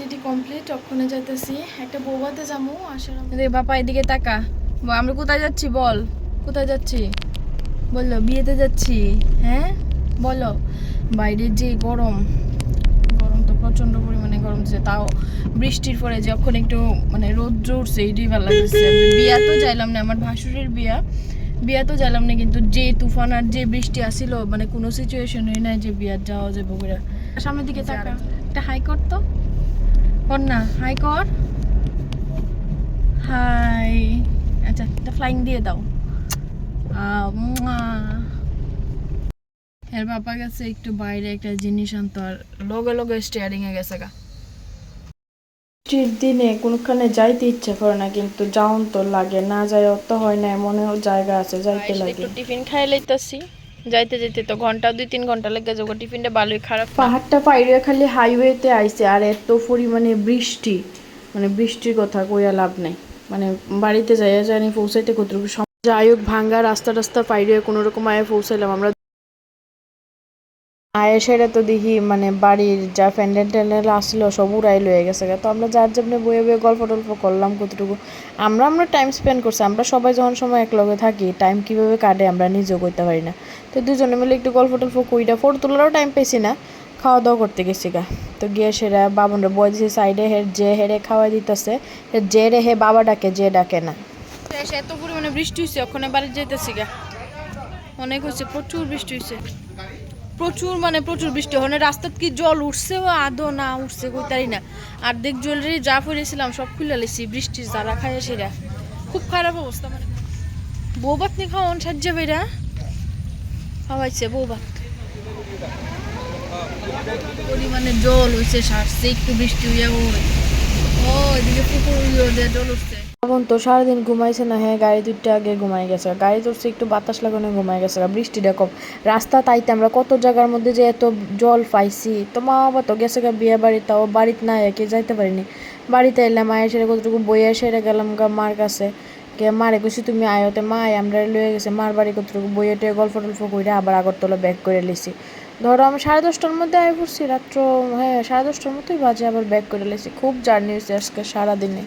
Ready complete ওখানে যাইতেছি। একটা বৌবাতে যাব আসার রে বাপা এদিকে তাকা। আমরা কোথায় যাচ্ছি বল? কোথায় যাচ্ছি? বলল বিয়েতে যাচ্ছি। হ্যাঁ? বলো। বাইরে যে গরম গরম তো প্রচণ্ড পরিমাণে গরম দিচ্ছে তাও বৃষ্টির পরে যখন একটু মানে রোদ্র উঠছে এটাই ভালো লাগছে বিয়া তো যাইলাম না আমার ভাসুরের বিয়া। বিয়া তো যাইলাম না কিন্তু যে তুফান আর যে বৃষ্টি আসিল মানে কোনো সিচুয়েশন সিচুয়েশনই নাই যে বিয়ার যাওয়া যাবে বগুড়া সামনের দিকে তাকা। একটা হাই কর তো? কর না হাই কর হাই আচ্ছা একটা ফ্লাইং দিয়ে দাও। এর বাবা গেছে একটু বাইরে একটা জিনিস আনতো আর লগে লগে স্টিয়ারিং এ গেছে গা। বৃষ্টির দিনে কোনখানে যাইতে ইচ্ছে করে না কিন্তু যাওন তো লাগে না যাই তো হয় না এমন জায়গা আছে যাইতে লাগে। একটু টিফিন খাই লইতাছি। যাইতে যেতে তো ঘণ্টা, দুই তিন ঘণ্টা লেগে যাব। টিফিনটা ভালোই খারাপ পাহাড়টা পাইরে খালি হাইওয়েতে আইছে আর এত পরিমাণে বৃষ্টি। মানে বৃষ্টির কথা কইয়া লাভ নাই। মানে বাড়িতে যাইয়া জানি পৌঁছাইতে কতটুকু যাই হোক, ভাঙ্গা রাস্তা রাস্তা পাইরে কোনো রকম আয়ে পৌঁছাইলাম। আমরা আয়ের সেটা তো দেখি মানে বাড়ির যা ফ্যান্ডেল ট্যান্ডেল আসলো সব উড়াই লয়ে গেছে। তো আমরা যার যেমনি বয়ে বয়ে গল্প টল্প করলাম কতটুকু। আমরা আমরা টাইম স্পেন্ড করছি, আমরা সবাই যখন সময় একলগে থাকি টাইম কীভাবে কাটে আমরা নিজেও করতে পারি না। তো দুজনে মিলে একটু গল্প টল্প কইটা ফটো তোলারও টাইম পেয়েছি না, খাওয়া দাওয়া করতে গেছি গা। তো গিয়ে সেরা বাবনরা বয় দিছে, সাইডে হের যে হেরে খাওয়াই দিতেছে যে রে হে বাবা ডাকে, যে ডাকে না। এত পরিমাণে বৃষ্টি হয়েছে ওখানে বাড়ি যেতেছি গা। অনেক হয়েছে প্রচুর বৃষ্টি হয়েছে প্রচুর মানে প্রচুর বৃষ্টি হয়। রাস্তাত কি জল উঠছে আদৌ না উঠছে কইতারি না। আর দেখ জুয়েলারি যা পরেছিলাম সব খুলে লেছি, বৃষ্টির যারা খায় সেরা। খুব খারাপ অবস্থা মানে। বৌবাত নি খাওয়ান সাজ্জা বেরা খাওয়াইছে বৌবাত পরিমাণে জল হইছে, সারছে, একটু বৃষ্টি হইয়া ও এদিকে পুকুর জল উঠছে। এখন তো সারাদিন ঘুমাইছে না হ্যাঁ গাড়ি দুইটা আগে ঘুমাই গেছে। গাড়ি ধরছে, একটু বাতাস লাগানো ঘুমাই গেছে। বৃষ্টিটা কম রাস্তা তাইতে আমরা কত জায়গার মধ্যে যে এত জল পাইছি। তো মা বাবা তো গেছে গা বিয়ে বাড়ি, তাও বাড়িতে না একে যাইতে পারিনি। বাড়িতে এলাম মায়ের সেরে কতটুকু বইয়ে সেরে গেলাম গা মার কাছে। কে মারে কইছি, তুমি আয়োতে মা আয় আমরা লয়ে গেছে। মার বাড়ি কতটুকু বইয়ে টয়ে গল্প টল্প করে আবার আগরতলা ব্যাক করে লিছি ধরো আমি সাড়ে দশটার মধ্যে আয় পড়ছি, রাত্র হ্যাঁ সাড়ে দশটার মতোই বাজে আবার ব্যাক করে লিছি খুব জার্নি হয়েছে আজকে সারাদিনে।